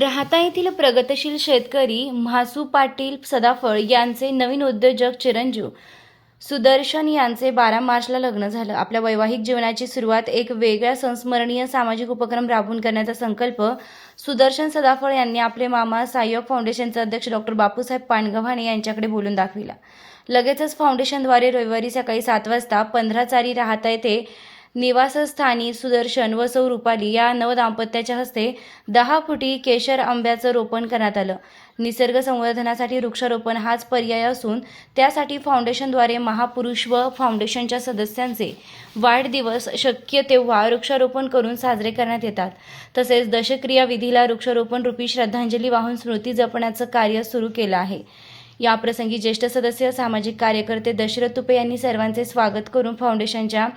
राहता येथील प्रगतशील शेतकरी म्हासू पाटील सदाफळ यांचे नवीन उद्योजक चिरंजीव सुदर्शन यांचे बारा मार्चला लग्न झालं. आपल्या वैवाहिक जीवनाची सुरुवात एक वेगळ्या संस्मरणीय सामाजिक उपक्रम राबवून करण्याचा संकल्प सुदर्शन सदाफळ यांनी आपले मामा सायोग फाउंडेशनचे अध्यक्ष डॉक्टर बापूसाहेब पाणगव्हाणे यांच्याकडे बोलून दाखविला. लगेचच फाउंडेशनद्वारे रविवारी सकाळी सात वाजता पंधरा चारी राहता येथे निवासस्थानी सुदर्शन व सौ रुपाली या नवदाम्पत्याच्या हस्ते दहा फुटी केशर आंब्याचं रोपण करण्यात आलं. निसर्ग संवर्धनासाठी वृक्षारोपण हाच पर्याय असून त्यासाठी फाउंडेशनद्वारे महापुरुष व फाउंडेशनच्या सदस्यांचे वाढदिवस शक्य तेव्हा वृक्षारोपण करून साजरे करण्यात येतात. तसेच दशक्रिया विधीला वृक्षारोपण रूपी श्रद्धांजली वाहून स्मृती जपण्याचं कार्य सुरू केलं आहे. या प्रसंगी ज्येष्ठ सदस्य सामाजिक कार्यकर्ते दशरथ तुपे यांनी सर्वांचे स्वागत करून फाउंडेशनच्या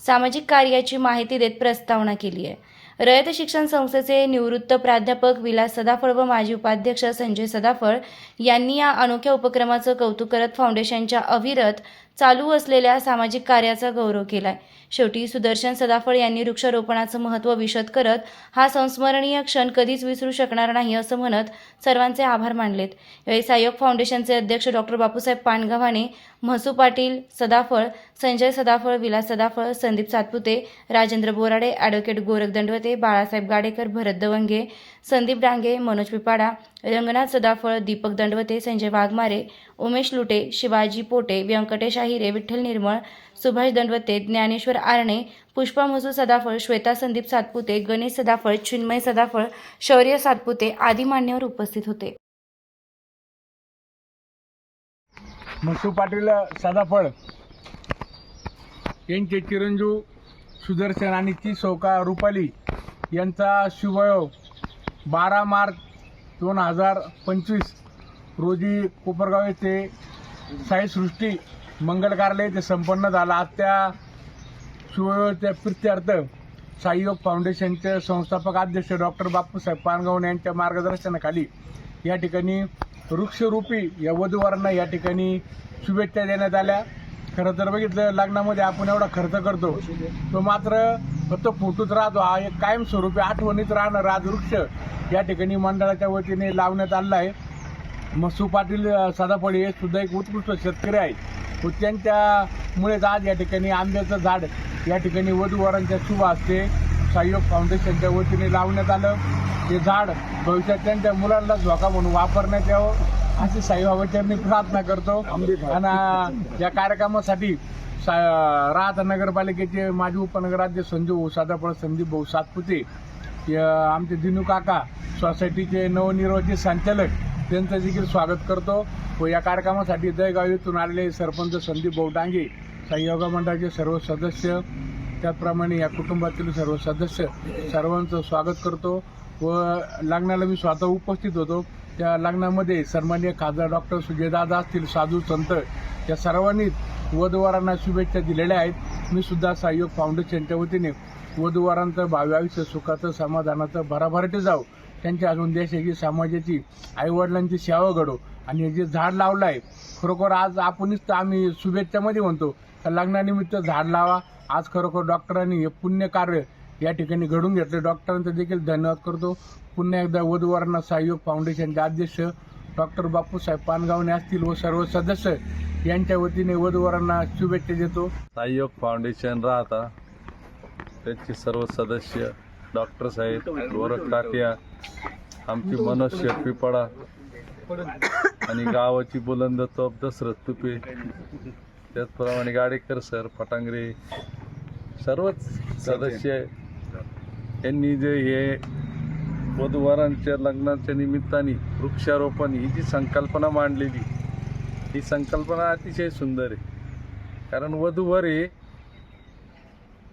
सामाजिक कार्याची माहिती देत प्रस्तावना केली आहे. रयत शिक्षण संस्थेचे निवृत्त प्राध्यापक विलास सदाफळ व माजी उपाध्यक्ष संजय सदाफळ यांनी या अनोख्या उपक्रमाचं कौतुक करत फाउंडेशनच्या अविरत चालू असलेल्या सामाजिक कार्याचा गौरव केलाय. शेवटी सुदर्शन सदाफळ यांनी वृक्षारोपणाचं महत्त्व विशद करत हा संस्मरणीय क्षण कधीच विसरू शकणार नाही असं म्हणत सर्वांचे आभार मानलेत. यावेळी सायोग फाउंडेशनचे अध्यक्ष डॉक्टर बापूसाहेब पानगव्हाणे म्हसू पाटील सदाफळ संजय सदाफळ विलास सदाफळ संदीप सातपुते राजेंद्र बोराडे ॲडव्होकेट गोरख दंडवते बाळासाहेब गाडेकर भरत दवंगे संदीप डांगे मनोज पिपाडा रंगनाथ सदाफळ दीपक दंडवते संजय वाघमारे उमेश लुटे शिवाजी पोटे व्यंकटेश आहिरे विठ्ठल निर्मळ सुभाष दंडवते ज्ञानेश्वर आरणे पुष्पा मसू सदाफळ श्वेता संदीप सातपुते गणेश सदाफळ चिन्मय सदाफळ शौर्य सातपुते आदी मान्यवर उपस्थित होते. मसू पाटील सदाफळ यांचे चिरंजीव सुदर्शन आणि ती सौका रुपाली यांचा शुभयोग बारा मार्च दोन हजार पंचवीस रोजी कोपरगाव येथे साईसृष्टी मंगल कार्यालय येथे संपन्न झाला. आज त्या शुभयोगाच्या प्रित्यर्थ साईयोग फाउंडेशनचे संस्थापक अध्यक्ष डॉक्टर बापूसाहेब पानगवणे यांच्या मार्गदर्शनाखाली या ठिकाणी वृक्षरूपी या वधूवरांना या ठिकाणी शुभेच्छा देण्यात आल्या. खरं तर बघितलं लग्नामध्ये आपण एवढा खर्च करतो तो मात्र फक्त फोटोच राहतो. हा एक कायमस्वरूपी आठवणीत राहणारा आज वृक्ष या ठिकाणी मंडळाच्या वतीने लावण्यात आलेला आहे मसू पाटील अ, सदाफळे हे सुद्धा एक उत्कृष्ट शेतकरी आहे व त्यांच्यामुळेच आज या ठिकाणी आंब्याचं झाड या ठिकाणी वधूवरांच्या शुभ असते सहयोग फाउंडेशनच्या वतीने लावण्यात आलं. हे झाड भविष्यात त्यांच्या मुलांना झोका म्हणून वापरण्यात यावं अशी साई मी प्रार्थना करतो. आणि या कार्यक्रमासाठी सा राहता नगरपालिकेचे माजी उपनगराध्यक्ष संजू भाऊ सादापळ संदीप भाऊ सातपुते आमचे दिनू काका सोसायटीचे नवनिर्वाचित संचालक त्यांचं देखील स्वागत करतो. व या कार्यक्रमासाठी दहगाव येथून आलेले सरपंच संदीप भाऊ डांगे योगा मंडळाचे सर्व सदस्य त्याचप्रमाणे या कुटुंबातील सर्व सदस्य सर्वांचं स्वागत करतो. व लग्नाला मी स्वतः उपस्थित होतो. त्या लग्नामध्ये सन्मान्य खासदार डॉक्टर सुजयदादा असतील साधू संत या सर्वांनी वधवारांना शुभेच्छा दिलेल्या आहेत. मी सुद्धा सहयोग फाउंडेशनच्या वतीने वधूवरांचं भावी सुखाचं समाधानाचं भराभराटे जाऊ त्यांच्या अजून देशाची समाजाची आईवडिलांची सेवा घडो. आणि हे जे झाड लावलं आहे खरोखर आज आपणच तर आम्ही शुभेच्छामध्ये म्हणतो तर लग्नानिमित्त झाड लावा. आज खरोखर डॉक्टरांनी हे पुण्य कार्य या ठिकाणी घडून घेतलं. डॉक्टरांचं देखील धन्यवाद करतो. पुन्हा एकदा वधूवरांना सहयोग फाउंडेशनचे अध्यक्ष डॉक्टर बापूसाहेब पानगावने असतील व सर्व सदस्य यांच्या वतीने वधूवरांना शुभेच्छा देतो. सहयोग फाउंडेशन राहता. त्यांचे सर्व सदस्य डॉक्टर्स साहेब गोरख तात्या आमची मनोज शेटपिपाडा आणि गावाची बुलंद तोप दसरथ तुपे त्याचप्रमाणे गाडेकर सर फटांगरे सर्वच सदस्य यांनी जे हे वधूवरांच्या लग्नाच्या निमित्ताने वृक्षारोपण ही जी संकल्पना मांडलेली ही संकल्पना अतिशय सुंदर आहे. कारण वधूवर हे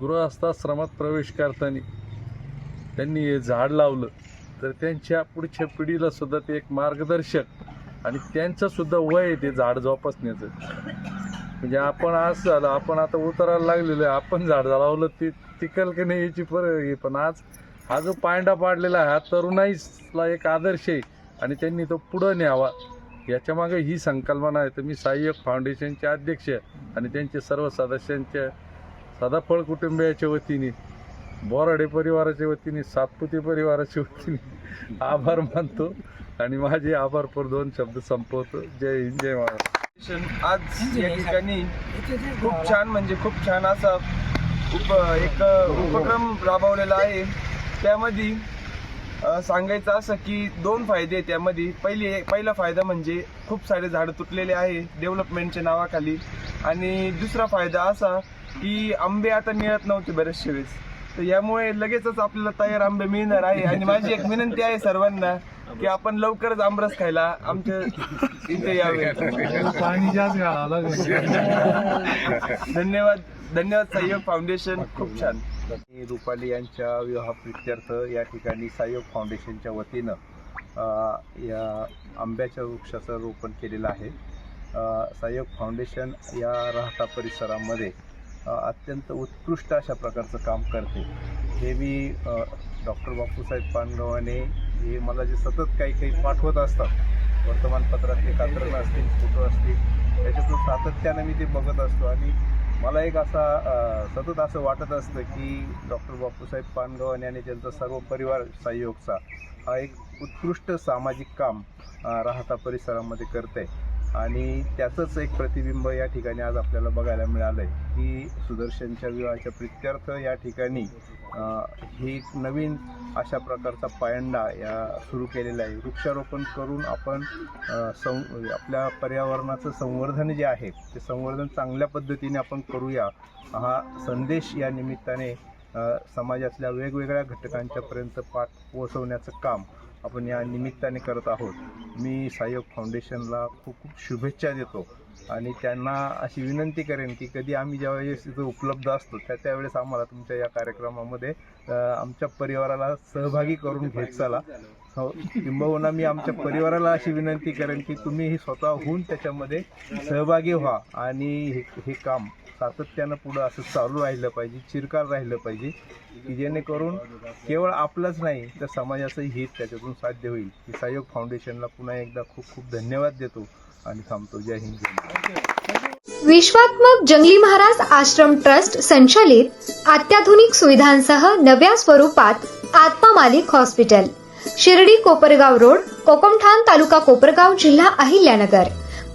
गृहस्थाश्रमात प्रवेश करताना त्यांनी हे झाड लावलं. तर त्यांच्या पुढच्या पिढीला सुद्धा ते एक मार्गदर्शक आणि त्यांचं सुद्धा वय आहे ते झाड जोपासण्याचं. म्हणजे आपण आज झालं आपण आता उतरायला लागलेलो आहे आपण झाड लावलं ते टिकल की नाही याची पर हे पण आज हा जो पांडा पाडलेला आहे हा तरुणाईला एक आदर्श आहे आणि त्यांनी तो पुढं न्यावा. याच्यामागे ही संकल्पना आहे. तर मी सहाय्यक फाउंडेशनचे अध्यक्ष आणि त्यांचे सर्व सदस्यांच्या सदाफळ कुटुंबियाच्या वतीने बोराडे परिवाराच्या वतीने सातपुते परिवाराच्या वतीने आभार मानतो आणि माझे आभार पर दोन शब्द संपवतो. जय हिंद जय महाराष्ट्र. आज या ठिकाणी खूप छान म्हणजे खूप छान असा उप एक उपक्रम राबवलेला आहे. त्यामध्ये सांगायचं असं की दोन फायदे आहेत त्यामध्ये. पहिली पहिला फायदा म्हणजे खूप सारे झाडं तुटलेले आहे डेव्हलपमेंटच्या नावाखाली. आणि दुसरा फायदा असा की आंबे आता मिळत नव्हते बरेचशे वेळेस. तर यामुळे लगेचच आपल्याला तयार आंबे मिळणार आहे. आणि माझी एक विनंती आहे सर्वांना की आपण लवकरच आमरस खायला आमच्या इथे यावे. पाणी जास्त घालावं धन्यवाद. धन्यवाद सहयोग फाउंडेशन खूप छान. मी रुपाली यांच्या विवाह प्रित्यर्थ या ठिकाणी सहयोग फाउंडेशनच्या वतीनं अ, या आंब्याच्या वृक्षाचं रोपण केलेलं आहे. अ, सहयोग फाउंडेशन या राहता परिसरामध्ये अत्यंत उत्कृष्ट अशा प्रकारचं काम करते. हे मी डॉक्टर बापूसाहेब पानगावाने हे मला जे सतत काही काही पाठवत असतात वर्तमानपत्रातले कात्रण असतील फोटो असतील त्याच्यातून सातत्यानं मी ते बघत असतो. आणि मला एक असा सतत असं वाटत असतं की डॉक्टर बापूसाहेब पानगावाने आणि त्यांचा सर्व परिवार सहयोगचा हा एक उत्कृष्ट सामाजिक काम राहता परिसरामध्ये करत आहे आणि त्याचंच एक प्रतिबिंब या ठिकाणी आज आपल्याला बघायला मिळालं आहे की सुदर्शनच्या विवाहाच्या प्रित्यर्थ या ठिकाणी ही एक नवीन अशा प्रकारचा पायंडा या सुरू केलेला आहे. वृक्षारोपण करून आपण सं म्हणजे आपल्या पर्यावरणाचं संवर्धन जे आहे ते संवर्धन चांगल्या पद्धतीने आपण करूया हा संदेश या निमित्ताने समाजातल्या वेगवेगळ्या घटकांच्यापर्यंत पाठ पोहोचवण्याचं काम आपण या निमित्ताने करत आहोत. मी सहयोग फाउंडेशनला खूप खूप शुभेच्छा देतो आणि त्यांना अशी विनंती करेन की कधी आम्ही ज्यावेळेस इथं उपलब्ध असतो त्या त्यावेळेस आम्हाला तुमच्या या कार्यक्रमामध्ये आमच्या परिवाराला सहभागी करून घेत चला. हो किंबहुना मी आमच्या परिवाराला अशी विनंती करेन की तुम्ही ही स्वतःहून त्याच्यामध्ये सहभागी व्हा आणि हे हे काम सातत्यानं पुढं असं चालू राहिलं पाहिजे चिरकाल राहिलं पाहिजे की जेणेकरून केवळ आपलंच नाही तर समाजाचंही हित त्याच्यातून साध्य होईल. की सहयोग फाउंडेशनला पुन्हा एकदा खूप खूप धन्यवाद देतो आणि थांबतो. जय हिंद विश्वात्मक जंगली महाराज आश्रम ट्रस्ट संचालित अत्याधुनिक सुविधांसह नव्या स्वरूपात आत्मा मालिक हॉस्पिटल शिर्डी कोपरगाव रोड कोकमठाण तालुका कोपरगाव जिल्हा अहिल्यानगर.